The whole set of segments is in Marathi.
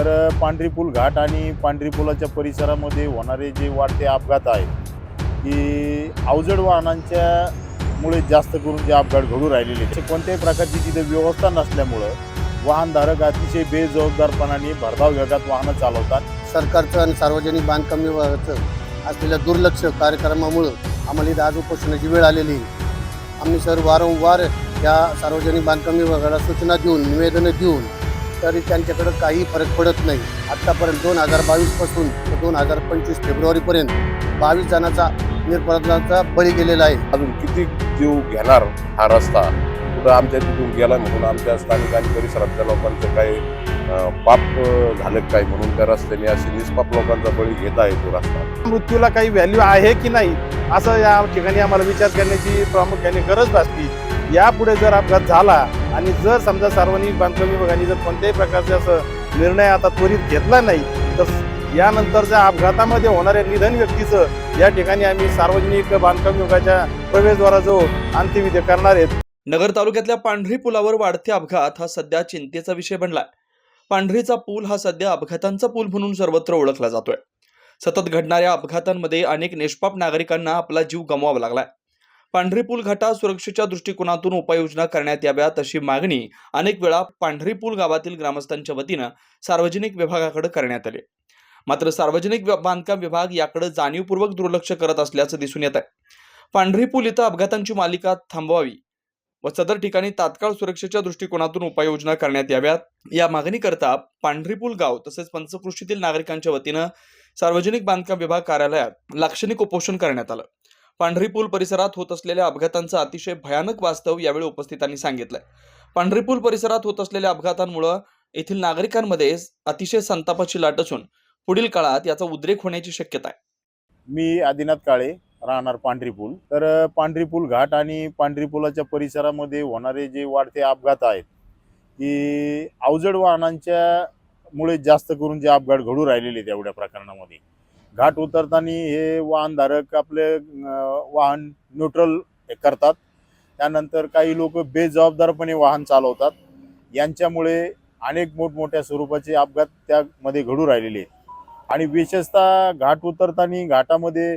तर पांढरीपूल घाट आणि पांढरीपुलाच्या परिसरामध्ये होणारे जे वाढते अपघात आहेत की अवजड वाहनांच्या मुळे जास्त करून जे अपघात घडू राहिलेले आहेत. कोणत्याही प्रकारची तिथे व्यवस्था नसल्यामुळं वाहनधारक अतिशय बेजबाबदारपणाने भरधाव वेगात वाहनं चालवतात सरकारचं आणि सार्वजनिक बांधकाम विभागाचं असलेल्या दुर्लक्ष कार्यक्रमामुळं आम्हाला इथं आज उपोषणाची वेळ आलेली आहे आम्ही सर वारंवार या सार्वजनिक बांधकाम विभागाला सूचना देऊन निवेदनं देऊन तरी त्यांच्याकडं काही फरक पडत नाही. आत्तापर्यंत दोन हजार बावीसपासून ते दोन हजार पंचवीस फेब्रुवारीपर्यंत बावीस जणांचा निरपराधाचा बळी गेलेला आहे. अजून किती जीव घेणार हा रस्ता? कुठं आमच्या तिथून गेला म्हणून आमच्या स्थानिक आणि परिसरातल्या लोकांचं काही पाप झालं काय म्हणून त्या रस्त्याने अशी निष्पाप लोकांचा बळी घेत आहे तो रस्ता. मृत्यूला काही व्हॅल्यू आहे की नाही? असं या ठिकाणी आम्हाला विचार करण्याची प्रामुख्याने गरज भासली यापुढे जर अपघात झाला आणि जर समजा सार्वजनिक बांधकाम विभागाने जर कोणत्याही प्रकारचे असं निर्णय आता त्वरित घेतला नाही तर यानंतरच्या अपघातामध्ये होणाऱ्या निधन व्यक्तीचं या ठिकाणी आम्ही सार्वजनिक बांधकाम विभागाच्या प्रवेशद्वाराजवळ अंत्यविधी करणार आहेत. नगर तालुक्यातल्या पांढरी पुलावर वाढते अपघात हा सध्या चिंतेचा विषय बनलाय. पांढरीचा पूल हा सध्या अपघातांचा पूल म्हणून सर्वत्र ओळखला जातोय. सतत घडणाऱ्या अपघातांमध्ये अनेक निष्पाप नागरिकांना आपला जीव गमवावा लागलाय. पांढरी पूल घाटा सुरक्षेच्या दृष्टिकोनातून उपाययोजना करण्यात याव्यात अशी मागणी अनेक वेळा पांढरी पूल गावातील ग्रामस्थांच्या वतीनं सार्वजनिक विभागाकडे करण्यात आली. मात्र सार्वजनिक बांधकाम विभाग याकडे जाणीवपूर्वक दुर्लक्ष करत असल्याचं दिसून येत आहे पांढरी पूल इथं अपघातांची मालिका थांबवावी व सदर ठिकाणी तात्काळ सुरक्षेच्या दृष्टिकोनातून उपाययोजना करण्यात याव्यात. या मागणीकरता पांढरीपूल गाव तसेच पंचकृषीतील नागरिकांच्या वतीनं सार्वजनिक बांधकाम विभाग कार्यालयात लाक्षणिक उपोषण करण्यात आलं. पांढरी पूल परिसरात होत असलेल्या अपघातांचं अतिशय भयानक वास्तव यावेळी उपस्थितांनी सांगितलंय. पांढरी पूल परिसरात होत असलेल्या अपघातांमुळं येथील नागरिकांमध्ये अतिशय संतापाची लाट असून पुढील काळात याचा उद्रेक होण्याची शक्यता आहे. मी आदिनाथ काळे राहणार पांढरी पूल तर पांढरी पूल घाट आणि पांढरी पुलाच्या परिसरामध्ये होणारे जे वाढते अपघात आहेत की अवजड वाहनांच्या मुळे जास्त करून जे अपघात घडू राहिलेले आहेत एवढ्या प्रकरणामध्ये घाट उतरताना हे वाहनधारक आपले वाहन न्यूट्रल करतात. त्यानंतर काही लोक बेजबाबदारपणे वाहन चालवतात. यांच्यामुळे अनेक मोठमोठ्या स्वरूपाचे अपघात त्यामध्ये घडू राहिलेले आहेत. आणि विशेषतः घाट उतरताना घाटामध्ये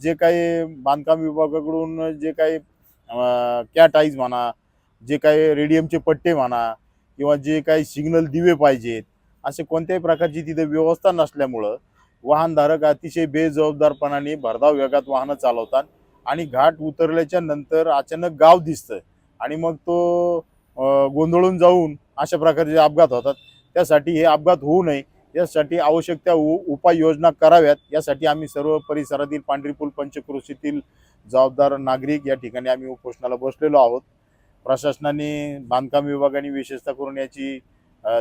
जे काही बांधकाम विभागाकडून जे काही कॅट आईज म्हणा जे काही रेडियमचे पट्टे म्हणा किंवा जे काही सिग्नल दिवे पाहिजेत असे कोणत्याही प्रकारची तिथे व्यवस्था नसल्यामुळं वाहनधारक अतिशय बेजबाबदारपणाने भरधाव वेगात वाहनं चालवतात आणि घाट उतरल्याच्या नंतर अचानक गाव दिसतं आणि मग तो गोंधळून जाऊन अशा प्रकारचे अपघात होतात त्यासाठी हे अपघात होऊ नये. यासाठी आवश्यक त्या उ उपाययोजना कराव्यात. यासाठी आम्ही सर्व परिसरातील पांढरीपूल पंचकृषीतील पंचक्रोशीतील जबाबदार नागरिक या ठिकाणी आम्ही उपोषणाला बसलेलो आहोत. प्रशासनाने बांधकाम विभागाने विशेषतः करून याची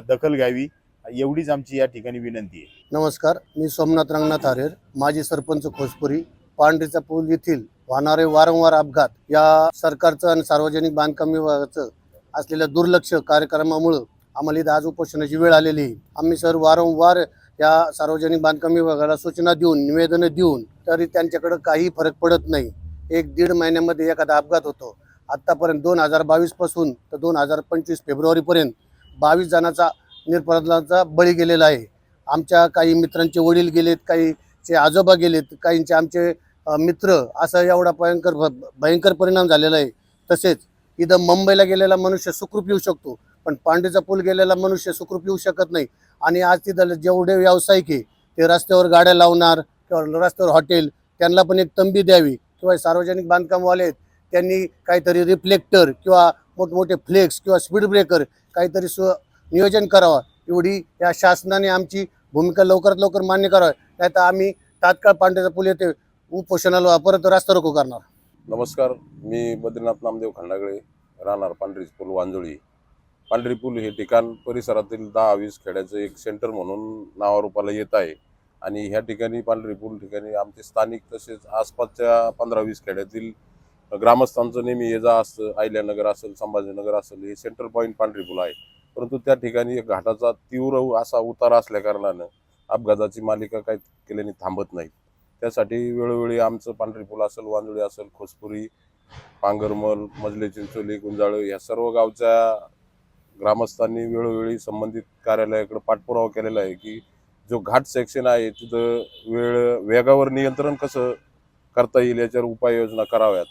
दखल घ्यावी. एवढीच आमची या ठिकाणी विनंती आहे. नमस्कार मी सोमनाथ रंगनाथ आरेर माजी सरपंच खोसपुरी पांढरीचा पूल येथील वाहणारे वारंवार अपघात या सरकारचं आणि सार्वजनिक बांधकाम विभागाचं असलेलं दुर्लक्ष कार्यक्रमामुळं आम्हाला इथं आज उपोषणाची वेळ आलेली आहे. आम्ही सर वारंवार या सार्वजनिक बांधकाम विभागाला सूचना देऊन निवेदनं देऊन तरी त्यांच्याकडं काही फरक पडत नाही. एक दीड महिन्यामध्ये एखादा अपघात होतो. आत्तापर्यंत दोन हजार बावीसपासून तर दोन हजार पंचवीस फेब्रुवारीपर्यंत बावीस जणांचा निरपराधाचा बळी गेलेला आहे. आमच्या काही मित्रांचे वडील गेलेत काहीचे आजोबा गेलेत काहींचे आमचे मित्र असा एवढा भयंकर भ- भयंकर परिणाम झालेला आहे. तसेच इथं मुंबईला गेलेला मनुष्य सुखरूप येऊ शकतो पण पांडेचा पूल गेलेला मनुष्य सुखरूप येऊ शकत नाही. आणि आज तिथं जेवढे व्यावसायिक आहे ते रस्त्यावर गाड्या लावणार किंवा रस्त्यावर हॉटेल त्यांना पण एक तंबी द्यावी किंवा सार्वजनिक बांधकामवाले आहेत त्यांनी काहीतरी रिफ्लेक्टर किंवा मोठमोठे फ्लेक्स किंवा स्पीड ब्रेकर काहीतरी सु नियोजन करावं. एवढी या शासनाने आमची भूमिका लवकरात लवकर मान्य करावी. नाही तर आम्ही तात्काळ पांढऱ्याचा पूल येते उपोषणाला परत रास्ता रोको करणार. नमस्कार मी बद्रीनाथ नामदेव खंडागळे राहणार पांढरी पूल वांजोळी. पांढरी पूल हे ठिकाण परिसरातील दहा वीस खेड्याचं एक सेंटर म्हणून नावारूपाला येत आहे. आणि ह्या ठिकाणी पांढरी पूल ठिकाणी आमचे स्थानिक तसेच आसपासच्या पंधरा वीस खेड्यातील ग्रामस्थांचं नेहमी ये जा असतं आयल्यानगर असेल संभाजीनगर असेल हे सेंटर पॉईंट पांढरी पूल आहे. परंतु त्या ठिकाणी घाटाचा तीव्र असा उतार असल्या कारणानं अपघाताची मालिका काही केल्याने थांबत नाही त्यासाठी वेळोवेळी आमचं पांढरी असेल वांजोळी असेल खोसपुरी पांगरमल मजले चिंचोली गुंजाळ या सर्व गावच्या ग्रामस्थांनी वेळोवेळी संबंधित कार्यालयाकडे पाठपुरावा केलेला आहे की जो घाट सेक्शन आहे तिथं वेळ वेगावर नियंत्रण कसं करता येईल याच्यावर उपाययोजना कराव्यात.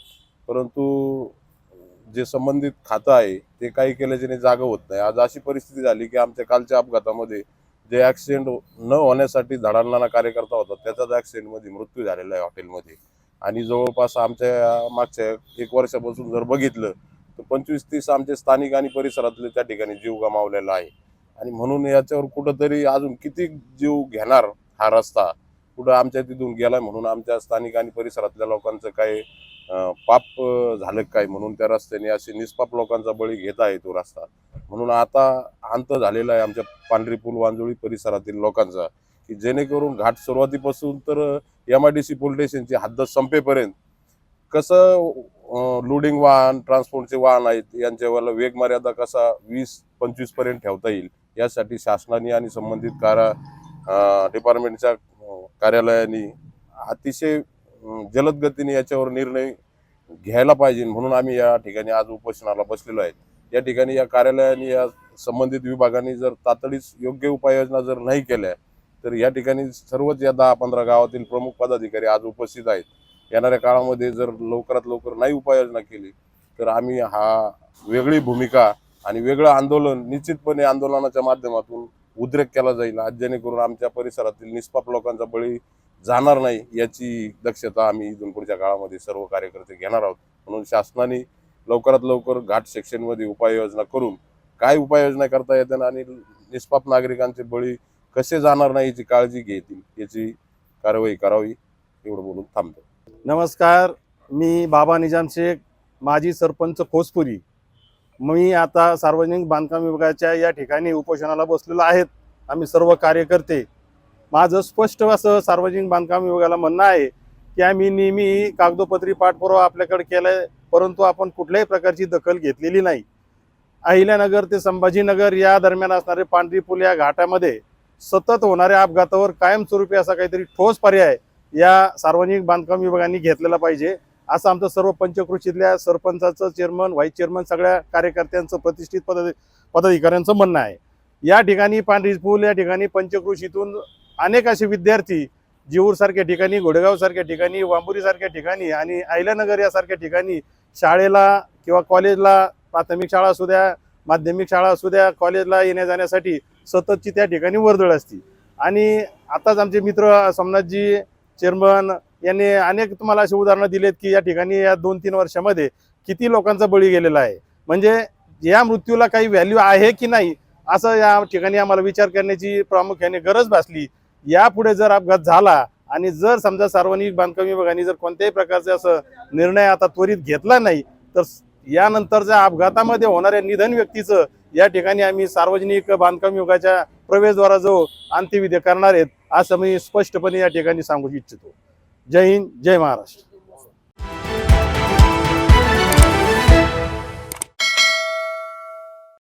परंतु जे संबंधित खातं आहे ते काही केल्याच्याने जागा होत नाही. आज अशी परिस्थिती झाली की आमच्या कालच्या अपघातामध्ये जे ॲक्सिडेंट न होण्यासाठी झाडांना कार्यकर्ता होता त्याचाच ॲक्सिडेंटमध्ये मृत्यू झालेला आहे हॉटेलमध्ये. आणि जवळपास आमच्या मागच्या एक वर्षापासून जर बघितलं तर पंचवीस तीस आमचे स्थानिक आणि परिसरातले त्या ठिकाणी जीव गमावलेला आहे. आणि म्हणून याच्यावर कुठंतरी अजून किती जीव घेणार हा रस्ता कुठं आमच्या तिथून गेला म्हणून आमच्या स्थानिक आणि परिसरातल्या लोकांचं काय पाप झालं काय म्हणून त्या रस्त्याने असे निष्पाप लोकांचा बळी घेत आहे तो रस्ता. म्हणून आता अंत झालेला आहे आमच्या पांढरी पूल वांजोळी परिसरातील लोकांचा की जेणेकरून घाट सुरुवातीपासून तर M I D C police स्टेशनची हद्द संपेपर्यंत कसं लोडिंग वाहन ट्रान्सपोर्टचे वाहन आहेत यांच्यावर वेग मर्यादा कसा वीस पंचवीसपर्यंत ठेवता येईल यासाठी शासनाने आणि संबंधित कारा डिपार्टमेंटच्या कार्यालयाने अतिशय जलद गतीने याच्यावर निर्णय घ्यायला पाहिजे म्हणून आम्ही या ठिकाणी आज उपोषणाला बसलेलो आहे. या ठिकाणी या कार्यालयाने या संबंधित विभागाने जर तातडीच योग्य उपाययोजना जर नाही केल्या तर या ठिकाणी सर्वच या दहा पंधरा गावातील प्रमुख पदाधिकारी आज उपस्थित आहेत. येणाऱ्या काळामध्ये जर लवकरात लवकर नाही उपाययोजना केली तर आम्ही हा वेगळी भूमिका आणि वेगळं आंदोलन निश्चितपणे आंदोलनाच्या माध्यमातून उद्रेक केला जाईल. आज जेणेकरून आमच्या परिसरातील निष्पाप लोकांचा बळी जाणार नाही याची दक्षता आम्ही इथून पुढच्या काळामध्ये सर्व कार्यकर्ते घेणार आहोत. म्हणून शासनाने लवकरात लवकर घाट सेक्शनमध्ये उपाययोजना करून काय उपाययोजना करता येतात आणि निष्पाप नागरिकांचे बळी कसे जाणार नाही याची काळजी घेतील याची कारवाई करावी एवढं बोलून थांबतो. नमस्कार मी बाबा निजाम शेख माजी सरपंच खोसपुरी. मी आता सार्वजनिक बांधकाम विभागाच्या या ठिकाणी उपोषणाला बसलेलो आहेत. आम्ही सर्व कार्यकर्ते माझं स्पष्ट असं सार्वजनिक बांधकाम विभागाला म्हणणं आहे की आम्ही नेहमी कागदोपत्री पाठपुरावा आपल्याकडे केला आहे परंतु आपण कुठल्याही प्रकारची दखल घेतलेली नाही. अहिल्यानगर ते संभाजीनगर या दरम्यान असणारे पांढरी पूल या घाटामध्ये सतत होणाऱ्या अपघातावर कायमस्वरूपी असा काहीतरी ठोस पर्याय या सार्वजनिक बांधकाम विभागाने घेतलेला पाहिजे असं आमचं सर्व पंचकृषीतल्या सरपंचाचं चेअरमन व्हाईस चेअरमन सगळ्या कार्यकर्त्यांचं प्रतिष्ठित पद पदाधिकाऱ्यांचं म्हणणं आहे. या ठिकाणी पांढरी पूल या ठिकाणी पंचकृषीतून अनेक असे विद्यार्थी जीवूरसारख्या ठिकाणी घोडेगावसारख्या ठिकाणी वांबुरीसारख्या ठिकाणी आणि अहिल्यानगर यासारख्या ठिकाणी शाळेला किंवा कॉलेजला प्राथमिक शाळा असू द्या माध्यमिक शाळा असू द्या कॉलेजला येण्या जाण्यासाठी सततची त्या ठिकाणी वर्दळ असते. आणि आताच आमचे मित्र सोमनाथजी चेअरमन यांनी अनेक तुम्हाला अशी उदाहरणं दिलेत की या ठिकाणी या दोन तीन वर्षामध्ये किती लोकांचा बळी गेलेला आहे. म्हणजे या मृत्यूला काही व्हॅल्यू आहे की नाही असं या ठिकाणी आम्हाला विचार करण्याची प्रामुख्याने गरज भासली. यापुढे जर अपघात झाला आणि जर समजा सार्वजनिक बांधकाम विभागाने जर कोणत्याही प्रकारचे असं निर्णय आता त्वरित घेतला नाही तर यानंतरच्या अपघातामध्ये होणाऱ्या निधन व्यक्तीचं या ठिकाणी आम्ही सार्वजनिक बांधकाम विभागाच्या प्रवेशद्वाराजवळ अंत्यविधी करणार आहेत असं मी स्पष्टपणे या ठिकाणी सांगू इच्छितो. जय हिंद जय महाराष्ट्र.